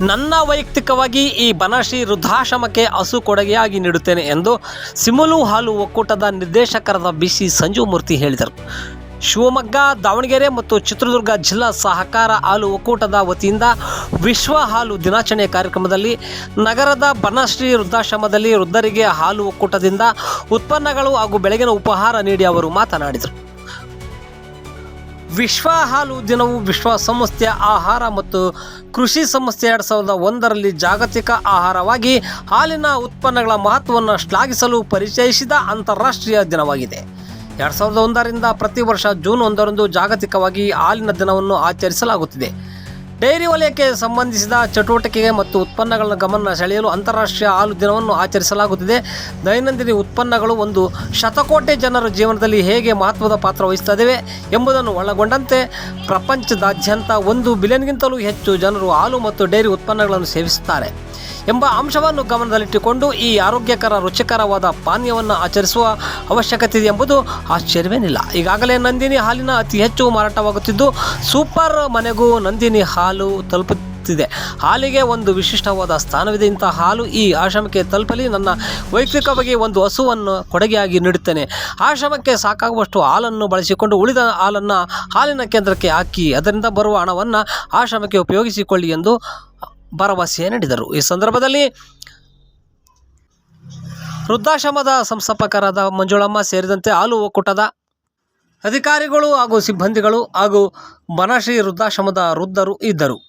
ನನ್ನ ವೈಯಕ್ತಿಕವಾಗಿ ಈ ಬನಶ್ರೀ ವೃದ್ಧಾಶ್ರಮಕ್ಕೆ ಹಸು ಕೊಡುಗೆಯಾಗಿ ನೀಡುತ್ತೇನೆ ಎಂದು ಸಿಮುಲು ಹಾಲು ಒಕ್ಕೂಟದ ನಿರ್ದೇಶಕರಾದ ಬಿ ಸಿ ಸಂಜೀವಮೂರ್ತಿ ಹೇಳಿದರು. ಶಿವಮೊಗ್ಗ, ದಾವಣಗೆರೆ ಮತ್ತು ಚಿತ್ರದುರ್ಗ ಜಿಲ್ಲಾ ಸಹಕಾರ ಹಾಲು ಒಕ್ಕೂಟದ ವತಿಯಿಂದ ವಿಶ್ವ ಹಾಲು ದಿನಾಚರಣೆ ಕಾರ್ಯಕ್ರಮದಲ್ಲಿ ನಗರದ ಬನಶ್ರೀ ವೃದ್ಧಾಶ್ರಮದಲ್ಲಿ ವೃದ್ಧರಿಗೆ ಹಾಲು ಒಕ್ಕೂಟದಿಂದ ಉತ್ಪನ್ನಗಳು ಹಾಗೂ ಬೆಳಗಿನ ಉಪಹಾರ ನೀಡಿ ಅವರು ಮಾತನಾಡಿದರು. ವಿಶ್ವ ಹಾಲು ದಿನವು ವಿಶ್ವಸಂಸ್ಥೆಯ ಆಹಾರ ಮತ್ತು ಕೃಷಿ ಸಂಸ್ಥೆ ಎರಡು ಸಾವಿರದ ಒಂದರಲ್ಲಿ ಜಾಗತಿಕ ಆಹಾರವಾಗಿ ಹಾಲಿನ ಉತ್ಪನ್ನಗಳ ಮಹತ್ವವನ್ನು ಶ್ಲಾಘಿಸಲು ಪರಿಚಯಿಸಿದ ಅಂತಾರಾಷ್ಟ್ರೀಯ ದಿನವಾಗಿದೆ. ಎರಡು ಸಾವಿರದ ಒಂದರಿಂದ ಪ್ರತಿ ವರ್ಷ ಜೂನ್ ಒಂದರಂದು ಜಾಗತಿಕವಾಗಿ ಹಾಲಿನ ದಿನವನ್ನು ಆಚರಿಸಲಾಗುತ್ತಿದೆ. ಡೈರಿ ವಲಯಕ್ಕೆ ಸಂಬಂಧಿಸಿದ ಚಟುವಟಿಕೆಗೆ ಮತ್ತು ಉತ್ಪನ್ನಗಳ ಗಮನ ಸೆಳೆಯಲು ಅಂತಾರಾಷ್ಟ್ರೀಯ ಹಾಲು ದಿನವನ್ನು ಆಚರಿಸಲಾಗುತ್ತಿದೆ. ದೈನಂದಿನ ಉತ್ಪನ್ನಗಳು ಒಂದು ಶತಕೋಟಿ ಜನರ ಜೀವನದಲ್ಲಿ ಹೇಗೆ ಮಹತ್ವದ ಪಾತ್ರ ವಹಿಸುತ್ತವೆ ಎಂಬುದನ್ನು ಒಳಗೊಂಡಂತೆ ಪ್ರಪಂಚದಾದ್ಯಂತ ಒಂದು ಬಿಲಿಯನ್ಗಿಂತಲೂ ಹೆಚ್ಚು ಜನರು ಹಾಲು ಮತ್ತು ಡೈರಿ ಉತ್ಪನ್ನಗಳನ್ನು ಸೇವಿಸುತ್ತಾರೆ. ಎಂಬ ಅಂಶವನ್ನು ಗಮನದಲ್ಲಿಟ್ಟುಕೊಂಡು ಈ ಆರೋಗ್ಯಕರ, ರುಚಿಕರವಾದ ಪಾನೀಯವನ್ನು ಆಚರಿಸುವ ಅವಶ್ಯಕತೆ ಇದೆ ಎಂಬುದು ಆಶ್ಚರ್ಯವೇನಿಲ್ಲ. ಈಗಾಗಲೇ ನಂದಿನಿ ಹಾಲಿನ ಅತಿ ಹೆಚ್ಚು ಮಾರಾಟವಾಗುತ್ತಿದ್ದು, ಸೂಪರ್ ಮನೆಗೂ ನಂದಿನಿ ಹಾಲು ತಲುಪುತ್ತಿದೆ. ಹಾಲಿಗೆ ಒಂದು ವಿಶಿಷ್ಟವಾದ ಸ್ಥಾನವಿದೆ. ಇಂಥ ಹಾಲು ಈ ಆಶ್ರಮಕ್ಕೆ ತಲುಪಲಿ. ನನ್ನ ವೈಯಕ್ತಿಕವಾಗಿ ಒಂದು ಹಸುವನ್ನು ಕೊಡುಗೆಯಾಗಿ ನೀಡುತ್ತೇನೆ. ಆಶ್ರಮಕ್ಕೆ ಸಾಕಾಗುವಷ್ಟು ಹಾಲನ್ನು ಬಳಸಿಕೊಂಡು ಉಳಿದ ಹಾಲನ್ನು ಹಾಲಿನ ಕೇಂದ್ರಕ್ಕೆ ಹಾಕಿ, ಅದರಿಂದ ಬರುವ ಹಣವನ್ನು ಆಶ್ರಮಕ್ಕೆ ಉಪಯೋಗಿಸಿಕೊಳ್ಳಿ ಎಂದು ಭರವಸೆ ನೀಡಿದರು. ಈ ಸಂದರ್ಭದಲ್ಲಿ ವೃದ್ಧಾಶ್ರಮದ ಸಂಸ್ಥಾಪಕರಾದ ಮಂಜುಳಮ್ಮ ಸೇರಿದಂತೆ ಹಾಲು ಒಕ್ಕೂಟದ ಅಧಿಕಾರಿಗಳು ಹಾಗೂ ಸಿಬ್ಬಂದಿಗಳು ಹಾಗೂ ಬನಶ್ರೀ ವೃದ್ಧಾಶ್ರಮದ ವೃದ್ಧರು ಇದ್ದರು.